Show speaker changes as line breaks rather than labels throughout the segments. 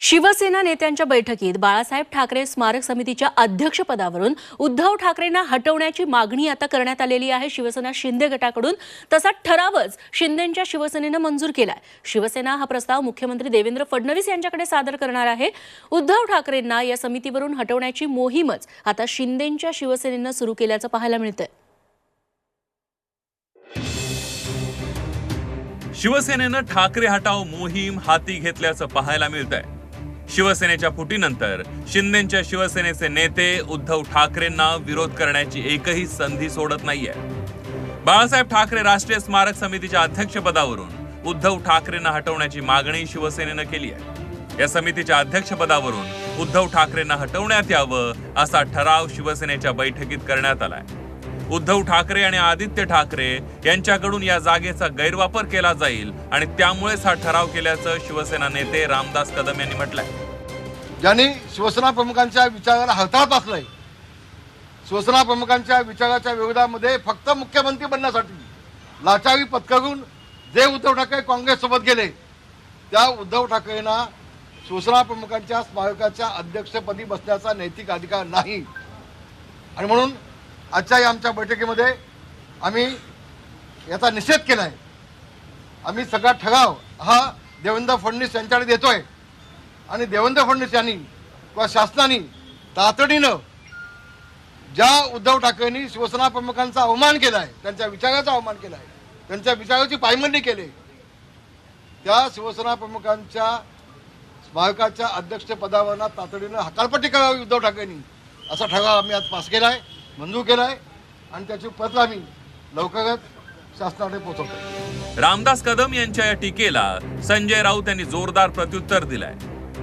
शिवसेना नेत्यांच्या बैठकीत बाळासाहेब ठाकरे स्मारक समितीच्या अध्यक्षपदावरून उद्धव ठाकरेंना हटवण्याची मागणी आता करण्यात आलेली आहे. शिवसेना शिंदे गटाकडून तसा ठरावच शिंदेंच्या शिवसेनेनं मंजूर केलाय. शिवसेना हा प्रस्ताव मुख्यमंत्री देवेंद्र फडणवीस यांच्याकडे सादर करणार आहे. उद्धव ठाकरेंना या समितीवरून हटवण्याची मोहीमच आता शिंदेंच्या शिवसेनेनं सुरू केल्याचं पाहायला मिळतंय.
शिवसेनेनं ठाकरे हटाव मोहीम हाती घेतल्याचं पाहायला मिळत आहे शिवसेनेच्या फुटीनंतर शिंदेच्या शिवसेनेचे नेते उद्धव ठाकरेंना विरोध करण्याची एकही संधी सोडत नाहीये. बाळासाहेब ठाकरे राष्ट्रीय स्मारक समितीच्या अध्यक्षपदावरून उद्धव ठाकरेंना हटवण्याची मागणी शिवसेनेनं केली आहे. या समितीच्या अध्यक्षपदावरून उद्धव ठाकरेंना हटवण्यात यावं असा ठराव शिवसेनेच्या बैठकीत करण्यात आलाय. उद्धव ठाकरे आणि आदित्य ठाकरे यांच्याकडून या जागेचा गैरवापर केला जाईल आणि त्यामुळेच हा ठराव केल्याचं शिवसेना नेते रामदास कदम यांनी म्हटलंय.
ज्यांनी शिवसेना प्रमुखांच्या विचाराला हळताळ पासलाय शिवसेना प्रमुखांच्या विचाराच्या विरोधामध्ये फक्त मुख्यमंत्री बनण्यासाठी लाचावी पत्करून जे उद्धव ठाकरे काँग्रेससोबत गेले त्या उद्धव ठाकरेंना शिवसेना प्रमुखांच्या स्मारकाच्या अध्यक्षपदी बसण्याचा नैतिक अधिकार नाही. आणि म्हणून आजच्या या आमच्या बैठकीमध्ये आम्ही याचा निषेध केला आहे आम्ही सगळा ठराव हा देवेंद्र फडणवीस यांच्याकडे देतोय. आणि देवेंद्र फडणवीस यांनी किंवा शासनाने तातडीनं ज्या उद्धव ठाकरेंनी शिवसेना प्रमुखांचा अवमान केला आहे त्यांच्या विचाराचा अवमान केला आहे त्यांच्या विचाराची पायमंडी केली त्या शिवसेना प्रमुखांच्या स्मारकाच्या अध्यक्षपदावरना तातडीनं हकालपट्टी करावी उद्धव ठाकरेंनी. असा ठराव आम्ही आज पास केला आहे मंजूर केला आहे आणि त्याची प्रत आम्ही लवकरच शासनाकडे पोहोचवतो
रामदास कदम यांच्या या टीकेला संजय राऊत यांनी जोरदार प्रत्युत्तर दिलंय.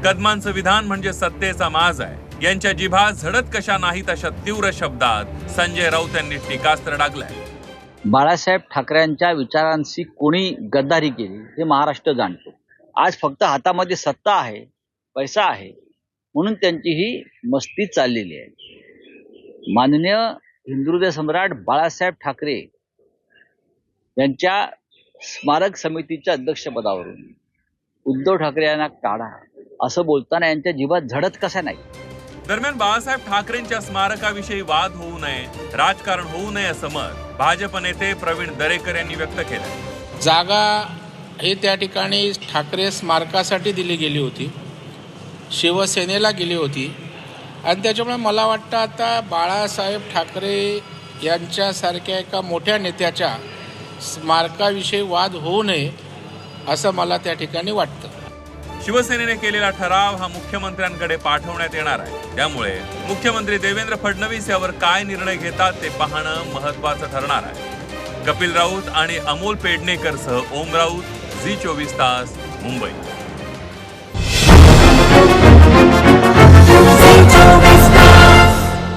कदमांचं विधान म्हणजे सत्तेचा माज आहे. यांच्या जिभा झडत कशा नाहीत अशा तीव्र शब्दात संजय राऊत यांनी टीकास्त्र डागलंय.
बाळासाहेब ठाकरेंच्या विचारांशी कोणी गद्दारी केली हे महाराष्ट्र जाणतो. आज फक्त हातामध्ये सत्ता आहे पैसा आहे म्हणून त्यांची ही मस्ती चाललेली आहे. माननीय हिंदुहृदय सम्राट बाळासाहेब ठाकरे यांच्या स्मारक समितीच्या अध्यक्षपदावरून उद्धव ठाकरे यांना काढा. असं बोलताना यांच्या जीवात झडत कसा नाही?
दरम्यान बाळासाहेब ठाकरेंच्या स्मारकाविषयी वाद होऊ नये राजकारण होऊ नये असं मत भाजप नेते प्रवीण दरेकर यांनी व्यक्त केलं
जागा ही त्या ठिकाणी ठाकरे स्मारकासाठी दिली गेली होती. शिवसेनेला गेली होती. आणि त्याच्यामुळे मला वाटतं आता बाळासाहेब ठाकरे यांच्यासारख्या एका मोठ्या नेत्याच्या स्मारकाविषयी वाद होऊ नये असं मला त्या ठिकाणी वाटतं.
शिवसेनेने केलेला ठराव हा मुख्यमंत्र्यांकडे पाठवण्यात येणार आहे. त्यामुळे मुख्यमंत्री देवेंद्र फडणवीस यावर काय निर्णय घेतात ते पाहणं महत्वाचं ठरणार आहे. कपिल राऊत आणि अमोल पेडणेकरसह ओम राऊत झी चोवीस तास मुंबई.